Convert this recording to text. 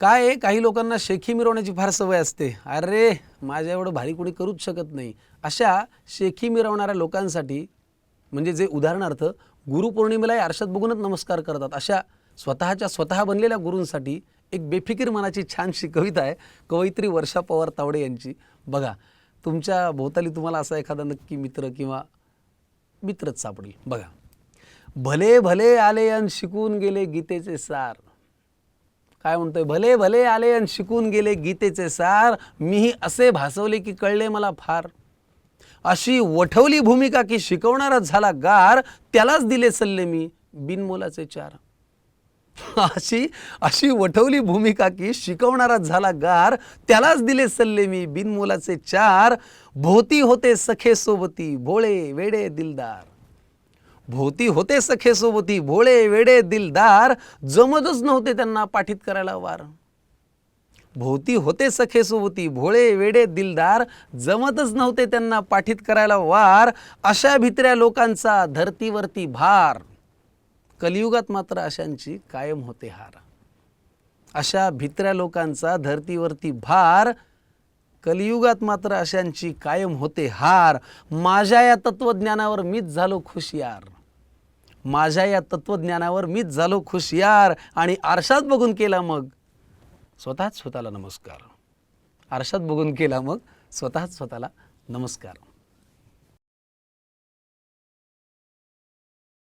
काय आहे? काही लोकांना शेखी मिरवण्याची फार सवय असते. अरे माझ्या एवढं भारी कोणी करूच शकत नाही. अशा शेखी मिरवणाऱ्या लोकांसाठी म्हणजे जे उदाहरणार्थ गुरुपौर्णिमेलाही आरशात बघूनच नमस्कार करतात. अशा स्वतःच्या स्वतः बनलेल्या गुरूंसाठी एक बेफिकीर मनाची छानशी कविता आहे. कवयित्री वर्षा पवार तावडे यांची. बघा तुमच्या भोवताली तुम्हाला असा एखादा नक्की मित्र किंवा मित्रच सापडेल. बघा भले भले आले अन शिकून गेले गीतेचे सार. काय म्हणतोय? भले भले आले आणि शिकून गेले गीतेचे सार मीही असे भासवले की कळले मला फार. अशी वठवली भूमिका की शिकवणारा झाला गार त्यालाच दिले सल्ले मी बिनमोलाचे चार. अशी अशी वठवली भूमिका की शिकवणाराच झाला गार त्यालाच दिले सल्ले मी बिनमोलाचे चार. भोवती होते सखे सोबती भोळे वेडे दिलदार. भोवती होते सखे सोबती भोळे वेडे दिलदार जमतच नव्हते त्यांना पाठीत करायला वार. भोवती होते सखे सोबती भोळे वेडे दिलदार जमतच नव्हते त्यांना पाठीत करायला वार अशा भित्र्या लोकांचा धरतीवरती भार. कलियुगात मात्र अशांची कायम होते हार. अशा भित्र्या लोकांचा धरतीवरती भार कलियुगात मात्र अशांची कायम होते हार. माझ्या या तत्वज्ञानावर मीच झालो खुशियार. माझ्या या तत्वज्ञानावर मीच झालो खुशियार आणि आरशात बघून केला मग. स्वतःच स्वतःला नमस्कार. आरशात बघून केला मग. स्वतःच स्वतःला नमस्कार.